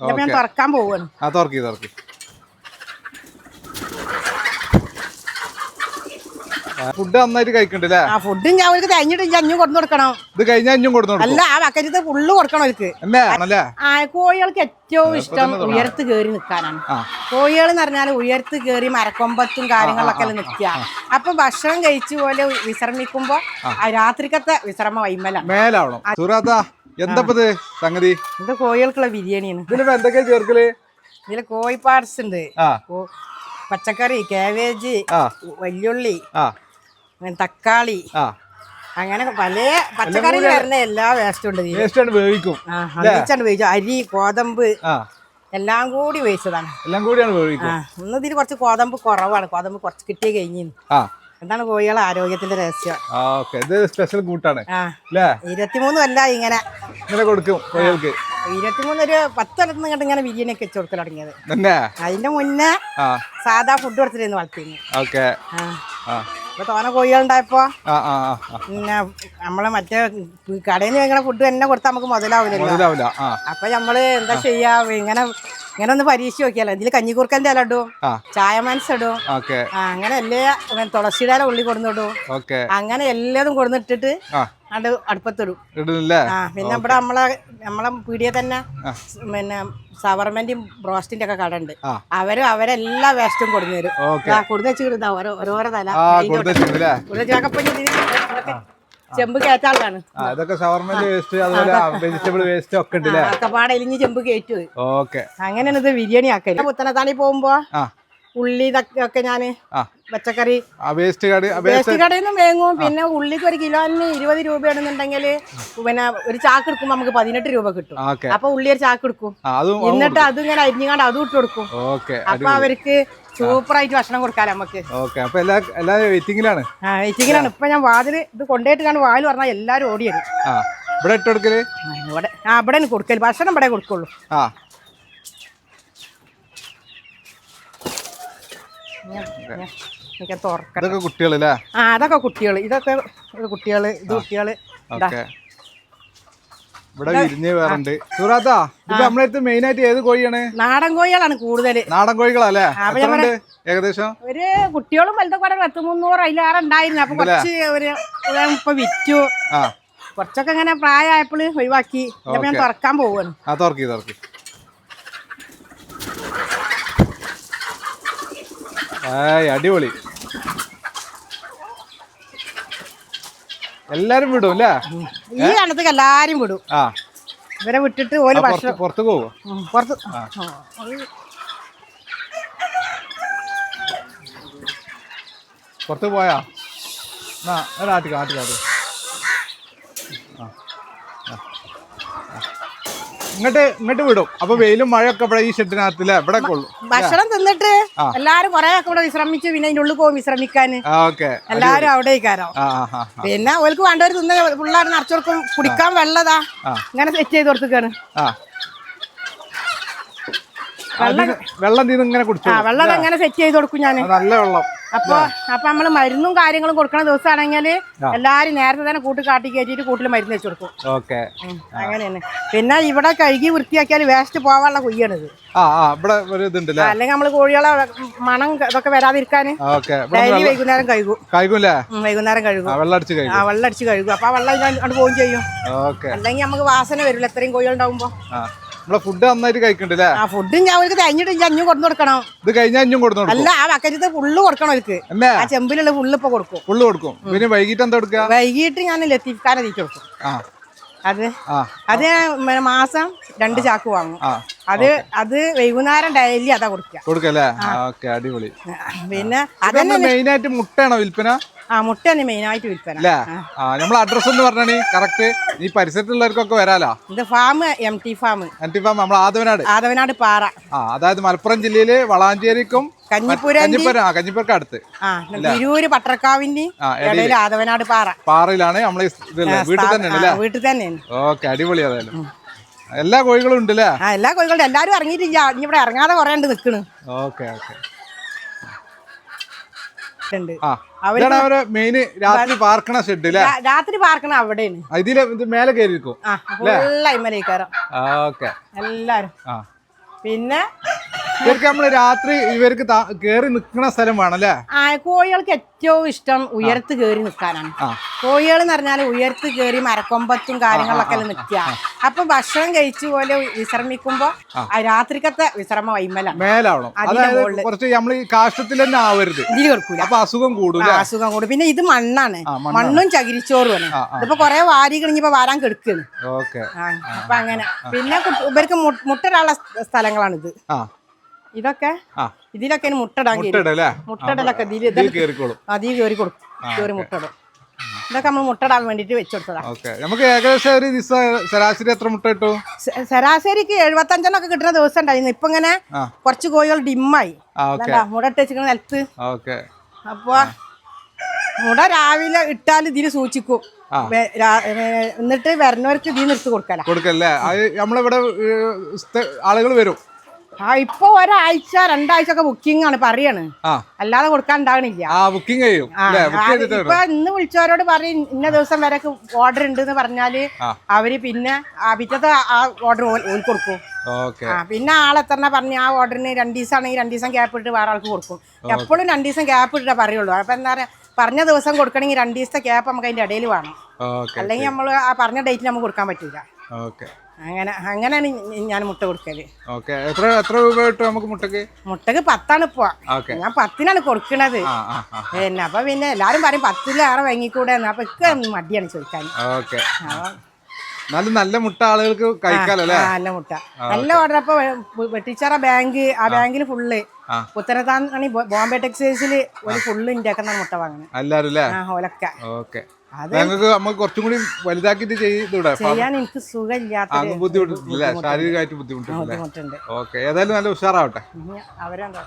ഞാൻ തുറക്കാൻ പോവാണ്. ആ തുറക്കി തുറക്കി. ഫുഡ് നന്നായിട്ട് കഴിക്കണ്ട് അല്ലേ ആ ഫുഡും ഞാൻ അവർക്ക് തേഞ്ഞിട്ട് അഞ്ഞും കൊടുന്നു കൊടുക്കണം. ഇത് കഴിഞ്ഞാൽ അഞ്ഞും കൊടുത്തു അല്ല ആ ബക്കറ്റത്തെ ഫുള്ള് കൊടുക്കണം അവർക്ക്. ആ കോഴികൾക്ക് ഏറ്റവും ഇഷ്ടം ഉയർത്ത് കേറി നിൽക്കാനാണ്. കോഴികൾ എന്ന് പറഞ്ഞാൽ ഉയർത്ത് കേറി മരക്കൊമ്പത്തും കാര്യങ്ങളൊക്കെ നിൽക്കുക. അപ്പൊ ഭക്ഷണം കഴിച്ചു പോലെ വിശ്രമിക്കുമ്പോ രാത്രിക്കത്തെ വിശ്രമ വൈമലാണ്. മേലാവണം. എന്തപ്പത് സംഗതി? ഇത് കോഴികൾക്കുള്ള ബിരിയാണിയാണ്. ഇതിലിപ്പോ എന്തൊക്കെയാ ചേർക്കൽ? ഇതിൽ കോഴി പാർട്സ് ഉണ്ട് പച്ചക്കറി കാബേജ് വല്യുള്ളി തക്കാളി. അങ്ങനെ പല പച്ചക്കറി വരുന്ന എല്ലാ വേസ്റ്റും ഉണ്ട് ആണ് വേവിക്കും. അരി ഗോതമ്പ് എല്ലാം കൂടി വേവിച്ചതാണ്. എല്ലാം കൂടിയാണ് ഇന്ന് ഇതിൽ കുറച്ച് ഗോതമ്പ് കുറവാണ്. ഗോതമ്പ് കുറച്ച് കിട്ടിയ കഴിഞ്ഞു എന്താണ് കോഴികളെ ആരോഗ്യത്തിന്റെ രഹസ്യം. ഇത് സ്പെഷ്യൽ കൂട്ടാണ്. അല്ലേ? ഇരുപത്തിമൂന്ന് കൊല്ല ഇങ്ങനെ. ഇങ്ങനെ കൊടുക്കും കോഴികൾക്ക്. ഇരുപത്തിമൂന്ന് ഒരു പത്തിടത്ത് കൊല്ലത്ത് നിന്ന് ഇങ്ങനെ ബിരിയാണി ഒക്കെ വെച്ച് കൊടുക്കൽ തുടങ്ങിയത്. തന്നെ? അതിന്റെ മുന്നേ സാധാ ഫുഡ് കൊടുത്തിരുന്നു വളർത്തിന്ന്. ഓക്കെ. ഇപ്പൊ തോന കോഴികളുണ്ടായപ്പോ പിന്നെ നമ്മളെ മറ്റേ കടയിൽ നിന്ന് വാങ്ങണ ഫുഡ് തന്നെ കൊടുത്താൽ നമുക്ക് മുതലാവില്ലല്ലോ അപ്പൊ നമ്മൾ എന്താ ചെയ്യാ ഇങ്ങനെ ഇങ്ങനെ ഒന്ന് പരീക്ഷ നോക്കിയാലോ ഇതിൽ കഞ്ഞിക്കൂർക്കന്റെ ഇല ഇടും. ചായ മനസ് ഇടും. അങ്ങനെ എല്ലാ തുളസിയുടെ ഇല ഉള്ളി കൊടുന്നിടും അങ്ങനെ എല്ലാതും കൊടുന്നിട്ടിട്ട് അത് അടുപ്പത്തിടും. ആ പിന്നെ ഇവിടെ നമ്മളെ നമ്മളെ പീടിയെ തന്നെ പിന്നെ സവർമെന്റും ബ്രോസ്റ്റിന്റെ ഒക്കെ കട ഉണ്ട്. അവരും അവരെല്ലാ വേസ്റ്റും കൊടുന്നു തരും. കൊടുന്നു കൊടുന്ന് വെച്ചിരുന്ന ഓരോ ഓരോരോ തല കൊടുത്തിട്ടുണ്ടല്ലേ ചെമ്പ് കേറ്റാളാണ് ആ ഷവർമ വേസ്റ്റ് അതുപോലെ വെജിറ്റബിൾ വേസ്റ്റ് ഒക്കെ ഉണ്ട് അക്കപ്പാടെ ഇലിഞ്ഞ് ചെമ്പ് കേറ്റു ഓക്കെ. അങ്ങനെയാണ് ഇത് ബിരിയാണി ആക്കൽ പുത്തനത്താണി പോകുമ്പോ ഉള്ളി ഇതൊക്കെ ഒക്കെ ഞാൻ പച്ചക്കറി വേസ്റ്റ് കടി വേസ്റ്റ് കടയിൽ നിന്ന് വേങ്ങും. പിന്നെ ഉള്ളിക്ക് ഒരു കിലോന് ഇരുപത് രൂപയാണെന്നുണ്ടെങ്കിൽ പിന്നെ ഒരു ചാക്ക് എടുക്കുമ്പോ നമുക്ക് പതിനെട്ട് രൂപ കിട്ടും. അപ്പൊ ഉള്ളി ഒരു ചാക്ക് എടുക്കും. എന്നിട്ട് അത് ഇങ്ങനെ അരിഞ്ഞുകൊണ്ട് അതും ഇട്ട് കൊടുക്കും. അപ്പൊ അവർക്ക് സൂപ്പറായിട്ട് ഭക്ഷണം കൊടുക്കാം നമുക്ക് ഓക്കെ അപ്പൊ എല്ലാ എല്ലാ വെയിറ്റിംഗിലാണ് ആ വെയിറ്റിംഗിലാണ് ഇപ്പൊ ഞാൻ വാതിൽ ഇത് കൊണ്ടുപോയിട്ട് കാണും വാതിൽ പറഞ്ഞാൽ എല്ലാരും ഓടി വരും. ആ ഇവിടെ ഇട്ട് കൊടുക്കൽ? ഇവിടെ ആ ഇവിടെ കൊടുക്കൽ. ഭക്ഷണം ഇവിടെ കൊടുക്കുള്ളൂ. ആ. എനിക്ക് തുറക്കണം ഇതൊക്കെ കുട്ടികളല്ലേ? ആ അതൊക്കെ കുട്ടികൾ ഇതൊക്കെ കുട്ടികൾ ഇത് കുട്ടികൾ ഇവിടെ വിരിഞ്ഞ് വേറുണ്ട്. സൂറാത്ത ഇപ്പൊ നമ്മളെ അടുത്ത് മെയിൻ ആയിട്ട് ഏത് കോഴിയാണ്? നാടൻ കോഴികളാണ് കൂടുതൽ നാടൻ കോഴികളല്ലേ അപ്പൊ എത്ര ഏകദേശം? ഒരു കുട്ടികളും വലുതൊക്കെ പത്ത് മുന്നൂറ് അതിലേറെ ഉണ്ടായിരുന്നു. അപ്പൊ കുറച്ച് ഒരു ഇപ്പൊ വിറ്റു. കുറച്ചൊക്കെ ഇങ്ങനെ പ്രായമായപ്പോൾ ഒഴിവാക്കി. ഞാൻ തുറക്കാൻ പോവാണ്. ആ തുറക്കി തുറക്കി. അടിപൊളി. എല്ലാരും വിടും അല്ലേ? ഈ കണത്തേക്ക് എല്ലാരും വിടും. ആ. ഇവരെ വിട്ടിട്ട് പുറത്ത് ഭക്ഷണം പുറത്ത് പോവോ? പുറത്ത്. പുറത്ത് പോയാ? ആ ആട്ടി കാട്ടി കാട്ടി ആ ആ. ആ. ഇങ്ങോട്ട് ഇങ്ങോട്ട് വിടും. അപ്പൊ വെയിലും മഴയൊക്കെ ഇവിടെ ഈ ഷെഡിനകത്തില്ല ഇവിടെ ഭക്ഷണം തിന്നിട്ട്. എല്ലാരും കൊറേ ഒക്കെ ഇവിടെ വിശ്രമിച്ചു. പിന്നെ അതിന്റെ ഉള്ളിൽ പോകും വിശ്രമിക്കാന്. എല്ലാരും അവിടെ ആ. പിന്നെ ഓൽക്ക് വേണ്ടവർ തിന്ന പിള്ളേർ നിറച്ചോർക്കും കുടിക്കാൻ വെള്ളതാ. ഇങ്ങനെ സെറ്റ് ചെയ്ത് കൊടുത്തേക്കാണ്. വെള്ളം തീന്ന് ഇങ്ങനെ കുടിച്ചു വെള്ളം എങ്ങനെ സെറ്റ് ചെയ്ത് കൊടുക്കും ഞാൻ നല്ല വെള്ളം. അപ്പൊ അപ്പൊ നമ്മൾ മരുന്നും കാര്യങ്ങളും കൊടുക്കണ ദിവസമാണെങ്കിൽ എല്ലാരും നേരത്തെ തന്നെ കൂട്ടി കാട്ടി കയറ്റിട്ട് കൂട്ടിൽ മരുന്ന് വെച്ച് കൊടുക്കും. ഓക്കെ. ഉം, അങ്ങനെയാണ്. പിന്നെ ഇവിടെ കഴുകി വൃത്തിയാക്കിയാൽ വേസ്റ്റ് പോവാനുള്ള കുയ്യാണിത് അല്ലെങ്കിൽ നമ്മൾ കോഴികളെ മണം ഇതൊക്കെ വരാതിരിക്കാന് ഓക്കെ. ഡെയിലി വൈകുന്നേരം കഴുകും. വൈകുന്നേരം കഴുകും. ആ വെള്ളം അടിച്ച് കഴുകും. അപ്പൊ ആ വെള്ളം അങ്ങോട്ട് പോവുകയും ചെയ്യും. അല്ലെങ്കിൽ നമുക്ക് വാസന വരില്ല. എത്രയും കോഴികളുണ്ടാവുമ്പോ. ആ. നമ്മളെ ഫുഡ് നന്നായിട്ട് കഴിക്കണ്ടല്ലേ? ആ ഫുഡും ഞാൻ അവർക്ക് ഞാൻ അഞ്ഞും കൊടുത്തു കൊടുക്കണം. ഇത് കഴിഞ്ഞാൽ അഞ്ഞും കൊടുത്തു അല്ല ആ ബക്കറ്റത്തെ ഫുള്ള് കൊടുക്കണം അവർക്ക്. ആ ചെമ്പിലുള്ള ഫുള്ള് ഇപ്പൊ കൊടുക്കും. ഫുള്ള് കൊടുക്കും. പിന്നെ വൈകിട്ട് എന്താ കൊടുക്കുക? വൈകിട്ട് ഞാൻ ലത്തീഫ്ഖാനെ തീറ്റ കൊടുക്കും. അത് അത് മാസം രണ്ട് ചാക്ക് വാങ്ങും. അത് അത് വൈകുന്നേരം ഡെയിലി അതാ കൊടുക്കുക. കൊടുക്കല്ലേ? അടിപൊളി. പിന്നെ അതന്നെ മെയിൻ ആയിട്ട് മുട്ടയാണോ വിൽപ്പന? ആ മുട്ടയാണ് മെയിനായിട്ട് വിൽപ്പന. അല്ലേ ആ. നമ്മൾ അഡ്രസ് എന്ന് കറക്റ്റ് ഈ പരിസരത്തുള്ളവർക്കൊക്കെ വരാലോ? ഇത് farm M T farm farm നമ്മൾ ആദവനാട്. ആദവനാട് പാറ. ആ അതായത് മലപ്പുറം ജില്ലയിൽ വളാഞ്ചേരിക്കും കഞ്ഞിപ്പുരം കഞ്ഞിപ്പുരം ആ കഞ്ഞിപ്പുറക്ക് അടുത്ത്. തിരൂര് പട്ടർക്കാവിന്റെ ആദവനാട് പാറ. പാറയിലാണ് നമ്മളെ ഇതല്ലേ വീട്ടിൽ തന്നെയാണ് അല്ലേ വീട്ടിൽ തന്നെ ഓക്കെ അടിപൊളി അതായാലും എല്ലാ കോഴികളും ഉണ്ട് അല്ലേ എല്ലാ കോഴികളും എല്ലാരും ഇറങ്ങിയിട്ടില്ല. ഇവിടെ ഇറങ്ങാതെ കുറെ ഉണ്ട് നിക്കണ് ഓക്കെ ഓക്കെ. ഉണ്ട്. ഇതാണ് അവരെ മെയിൻ രാത്രി പാർക്കണ ഷെഡ് അല്ലേ രാ- രാത്രി പാർക്കണ അവിടെയാണ്. ഇതിൽ ഇത് മേലെ കയറി ആ ഫുള്ള ഇമ്മലേക്കാരം ഓക്കെ. എല്ലാരും. ആ. പിന്നെ ഇവർക്ക് നമ്മൾ രാത്രി ഇവർക്ക് കേറി നിൽക്കുന്ന സ്ഥലം വേണം അല്ലേ? ആ കോഴികൾക്ക് ഏറ്റവും ഇഷ്ടം ഉയർത്ത് കേറി നിൽക്കാനാണ് കോഴികൾ എന്ന് പറഞ്ഞാൽ ഉയർത്ത് കേറി മരക്കൊമ്പത്തും കാര്യങ്ങളിലൊക്കെ നിൽക്കുക അപ്പൊ ഭക്ഷണം കഴിച്ചു പോലെ വിശ്രമിക്കുമ്പോ രാത്രിക്കത്തെ വിശ്രമ വൈമല മേലാവണം. അതായത് കുറച്ച് നമ്മൾ ഈ കാഷ്ടത്തിൽ തന്നെ ആവരുത്. അപ്പൊ അസുഖം കൂടും അസുഖം കൂടും. പിന്നെ ഇത് മണ്ണാണ്. മണ്ണും ചകിരിച്ചോറുമാണ്. ഇതിപ്പോ കൊറേ വാരി കഴിഞ്ഞപ്പോ വാരാൻ കെടുക്കുന്നു അപ്പൊ അങ്ങനെ. പിന്നെ ഇവർക്ക് മുട്ടരാളുള്ള സ്ഥലങ്ങളാണ് ഇത് സ്ഥലങ്ങളാണിത്. ഇതൊക്കെ ഇതിലൊക്കെ ഇതെല്ലാം കേറിക്കോളും അതിൽ കയറി കൊടുക്കും. കയറി മുട്ടയിടും ഇതൊക്കെ നമ്മൾ മുട്ടടാൻ വേണ്ടിട്ട് വെച്ചുകൊടുത്തതാ നമുക്ക് ഏകദേശം ഒരു ദിവസം ശരാശരി എത്ര മുട്ട കിട്ടും? ശരാശരിക്ക് എഴുപത്തഞ്ചെണ്ണൊക്കെ കിട്ടുന്ന ദിവസം ഉണ്ടായിരുന്നു. ഇപ്പൊ ഇങ്ങനെ. കുറച്ച് കോഴികൾ ഡിമ്മായി. ആ ഓക്കെ. മുട ഇട്ട് വെച്ചിരിക്കുന്ന നിലത്ത്. ഓക്കെ. അപ്പൊ മുട രാവിലെ ഇട്ടാൽ ഇതിൽ സൂക്ഷിക്കും. എന്നിട്ട് വരുന്നവർക്ക് ഇതിൽ നിർത്തി കൊടുക്കല. കൊടുക്കല്ലേ? അത് നമ്മളിവിടെ ആളുകൾ വരും. ആ ഇപ്പൊ ഒരാഴ്ച രണ്ടാഴ്ച ഒക്കെ ബുക്കിംഗ് ആണ് പറയാണ്. അല്ലാതെ കൊടുക്കാൻ ഉണ്ടാകണില്ല ബുക്കിംഗ് ചെയ്യും. ഇപ്പൊ ഇന്ന് വിളിച്ചവരോട് പറയും ഇന്ന ദിവസം വരെ ഓർഡർ ഉണ്ട് എന്ന് പറഞ്ഞാൽ. അവർ പിന്നെ പിറ്റത്തെ ആ ഓർഡർ കൊടുക്കും. പിന്നെ ആളെത്തന്നെ പറഞ്ഞ ആ ഓർഡറിന് രണ്ട് ദിവസം ആണെങ്കിൽ രണ്ട് ദിവസം ഗ്യാപ്പ് ഇട്ട് വേറെ ആൾക്ക് കൊടുക്കും. എപ്പോഴും രണ്ട് ദിവസം ഗ്യാപ്പ് ഇട്ടിട്ടേ പറയുള്ളൂ. അപ്പൊ എന്താ പറയാ പറഞ്ഞ ദിവസം കൊടുക്കണമെങ്കിൽ രണ്ട് ദിവസത്തെ ഗ്യാപ്പ് നമുക്ക് അതിന്റെ ഇടയിൽ വേണം. അല്ലെങ്കിൽ നമ്മൾ ആ പറഞ്ഞ ഡേറ്റിൽ നമുക്ക് കൊടുക്കാൻ പറ്റില്ല ഓക്കെ. അങ്ങനെ അങ്ങനെയാണ് ഞാൻ മുട്ട കൊടുക്കൽ. ഓക്കെ. എത്ര എത്ര രൂപ കിട്ടും നമുക്ക് മുട്ടക്ക്? മുട്ടക്ക് പത്താണ് ഇപ്പൊ. ഞാൻ പത്തിനാണ് കൊടുക്കണത്. പിന്നെ അപ്പൊ പിന്നെ എല്ലാരും പറയും പത്തിലേറെ വാങ്ങിക്കൂടെ അപ്പൊ ഇക്ക മടിയാണ് ചോദിക്കാൻ. ഓക്കെ. നല്ല നല്ല മുട്ട ആളുകൾക്ക് കഴിക്കാലല്ലേ നല്ല മുട്ട. നല്ല ഓർഡർ അപ്പൊ വെട്ടിച്ചാറ ബാങ്ക്. ആ ബാങ്കിൽ ഫുള്ള്. ഉത്തരത്താണി ബോംബെ ടെക്സ്റ്റൈൽസിൽ ഒരു ഫുള്ള് ഉണ്ടാക്കുന്ന മുട്ട വാങ്ങണം എല്ലാരും ഓലക്ക. ഓക്കെ. ഞങ്ങൾക്ക് നമുക്ക് കുറച്ചും കൂടി വലുതാക്കിയിട്ട് ചെയ്തൂടെ ചെയ്യാൻ എനിക്ക് സുഖമില്ലാത്ത ബുദ്ധിമുട്ടില്ല ശാരീരികമായിട്ട് ബുദ്ധിമുട്ടില്ല. ബുദ്ധിമുട്ടുണ്ട്. ഓക്കെ ഏതായാലും നല്ല ഉഷാറാവട്ടെ. അവരെന്താ